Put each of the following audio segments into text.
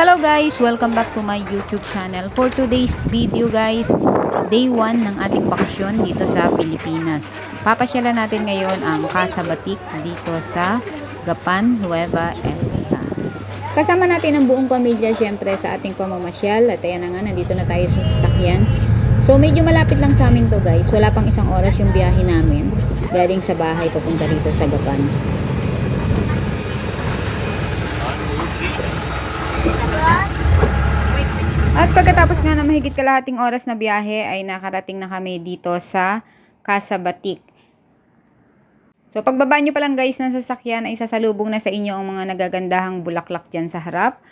Hello guys! Welcome back to my YouTube channel. For today's video guys, day 1 ng ating bakasyon dito sa Pilipinas. Papasyalan natin ngayon ang Casa Batik dito sa Gapan, Nueva Ecija. Kasama natin ang buong pamilya syempre sa ating pamamasyal at ayan na nga, nandito na tayo sa sasakyan. So medyo malapit lang sa amin to guys. Wala pang isang oras yung biyahe namin. Galing sa bahay papunta dito sa Gapan. At pagkatapos nga na mahigit kalahating oras na biyahe ay nakarating na kami dito sa Casa Batik. So pagbaba nyo pa lang guys ng sasakyan ay sasalubong na sa inyo ang mga nagagandahang bulaklak dyan sa harap.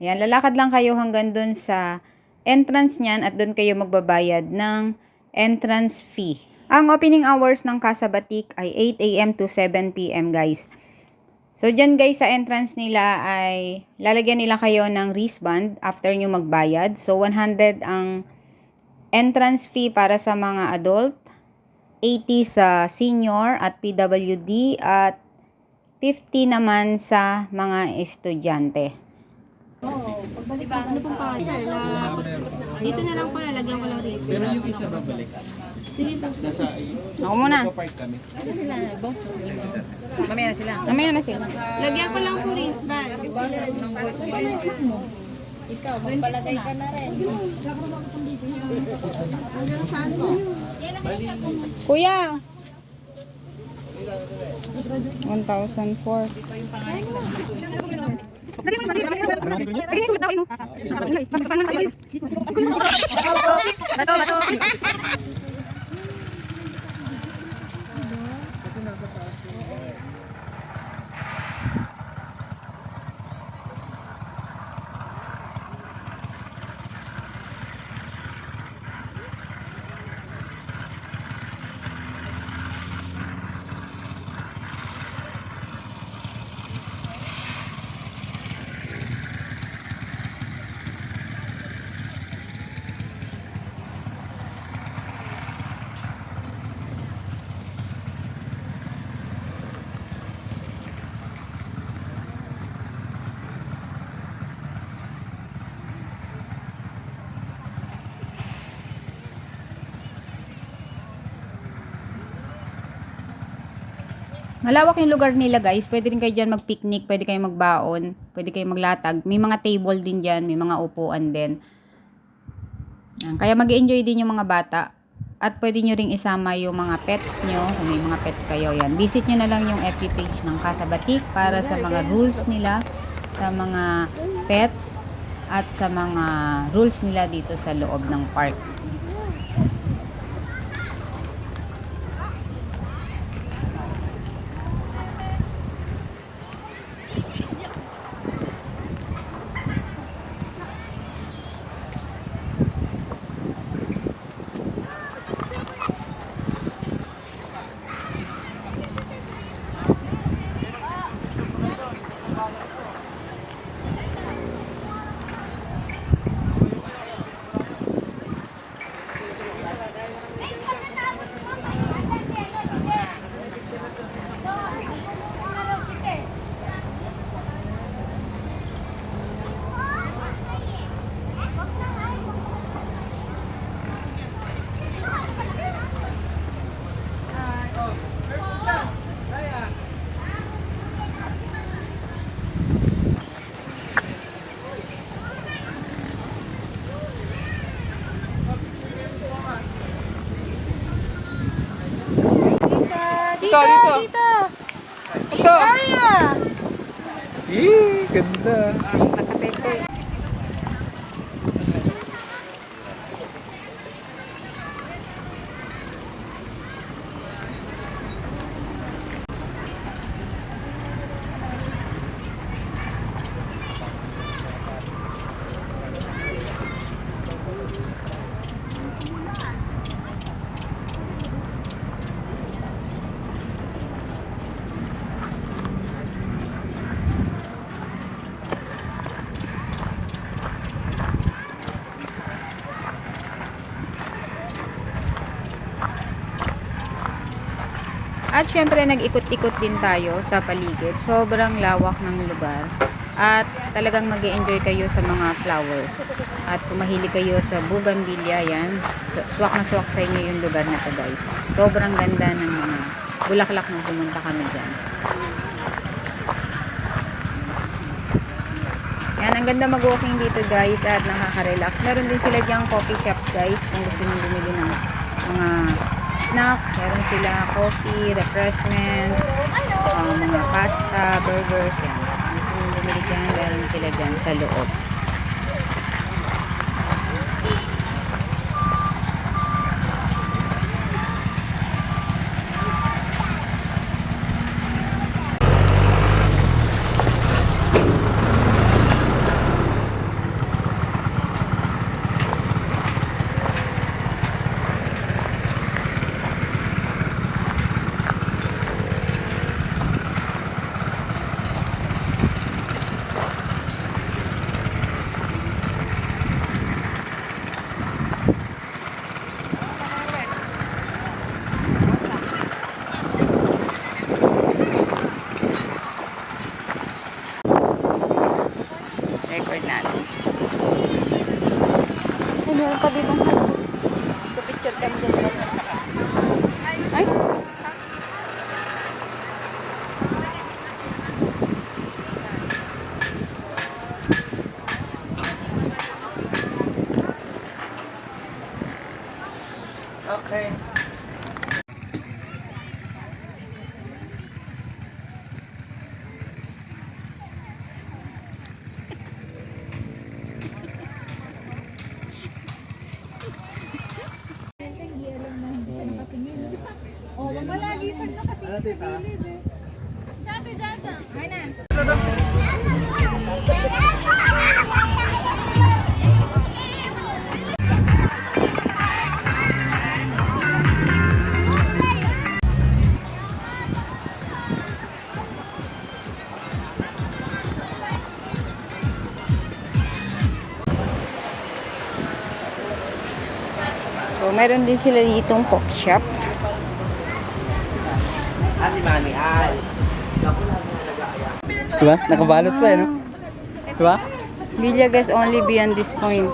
Ayan, lalakad lang kayo hanggang dun sa entrance niyan at dun kayo magbabayad ng entrance fee. Ang opening hours ng Casa Batik ay 8 a.m. to 7 p.m. guys. So, dyan guys, sa entrance nila ay lalagyan nila kayo ng wristband after nyo magbayad. So, 100 ang entrance fee para sa mga adult, 80 sa senior at PWD, at 50 naman sa mga estudyante. Diba? Ano pong pangalan? Dito na lang po lalagyan ko lang receipt. Pero yung isa babalik. Sige po. Nasa Ako muna. park kami. Mamaya na sila. Mamaya na sila. Lagyan ko lang po wristband. Ikaw, magpalagay ka na rin. Hanggang saan? Kuya! 1,004. Malawak yung lugar nila guys. Pwede rin kayo dyan mag-picnic, pwede kayo magbaon, pwede kayo maglatag. May mga table din dyan, may mga upuan din. Kaya mag enjoy din yung mga bata. At pwede nyo ring isama yung mga pets nyo, kung may mga pets kayo. Yan. Visit nyo na lang yung FB page ng Casa Batik para sa mga rules nila, sa mga pets, at sa mga rules nila dito sa loob ng park. Dito, dito. Dito. Dito. Ih, ganda. At syempre nag-ikot-ikot din tayo sa paligid. Sobrang lawak ng lugar. at talagang mag enjoy kayo sa mga flowers. At kung mahilig kayo sa bougainvillea, yan, swak na swak sa inyo yung lugar na to guys. Sobrang ganda ng mga bulaklak nung pumunta kami dyan. Yan, ang ganda mag-walking dito guys at nakaka-relax. Meron din sila diyang coffee shop guys kung gusto nyo bumili snacks. Meron sila coffee, refreshment, uh, mga pasta, burgers, yan. Gusto nyo bumili dyan, meron sila dyan sa loob. Okay. Meron din sila ditong coffee shop. Diba? Nakabalot pa eh, no? Diba? Villagas only beyond this point.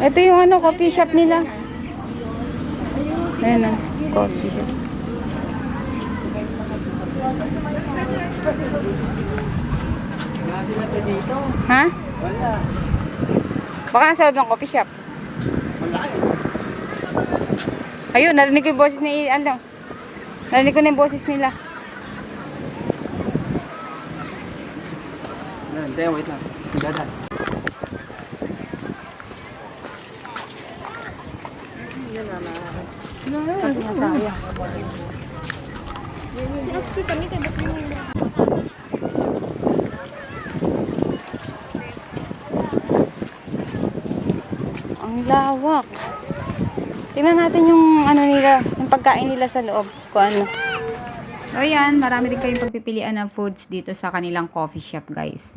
Ito yung ano, coffee shop nila. Ayan o, coffee shop. Ha? Wala. Baka nasa loob ng coffee shop. Wala eh. Ayun, narinig ko yung boses ni, ano, narinig ko na yung boses nila. Tayo, wait lang. Dadan. Si kami tayo ba't mo? Lawak. Tingnan natin yung ano nila, yung pagkain nila sa loob. Kung ano. So yan, marami din kayong pagpipilian ng foods dito sa kanilang coffee shop guys.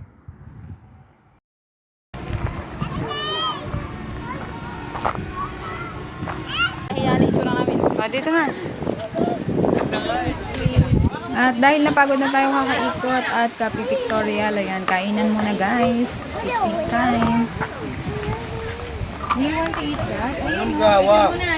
Ayan, ito na. O, dito na. At dahil napagod na tayo kakaikot at Cafe Pictorial, ayan, kainan muna guys. Picnic time. Do you want to eat that? Ang gawa. Muna,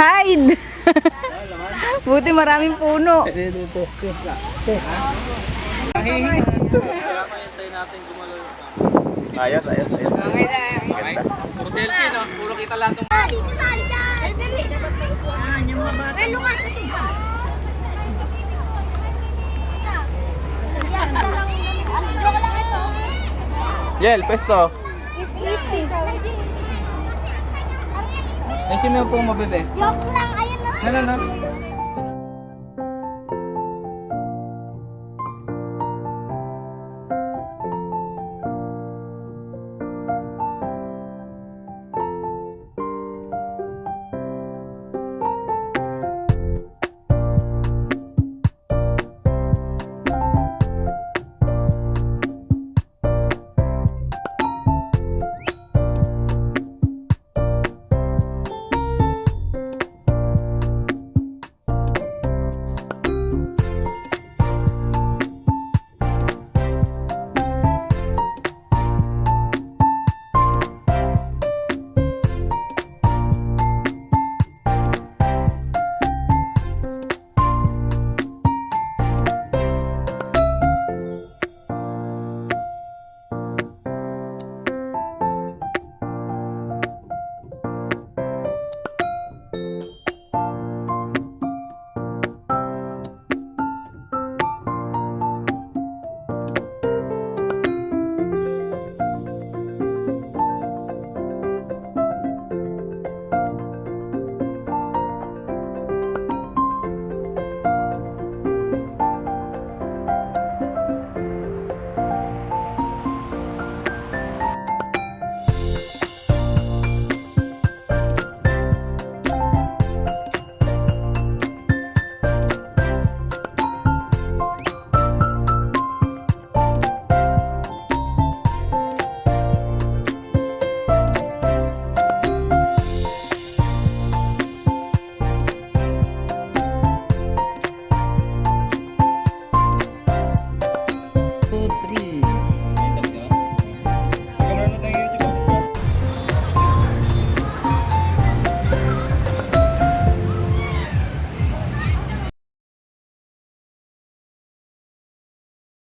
Hide. Buti maraming puno. Ayos, ayos, ayos. Puro selfie, no? Puro kita lahat ng... Ah, dito tayo dyan! Dali! Eh, Lucas, sa siya. Joke lang ito. Yel, pesto. Ay, sino po mabebe? Joke lang, ayun na. Ano, no?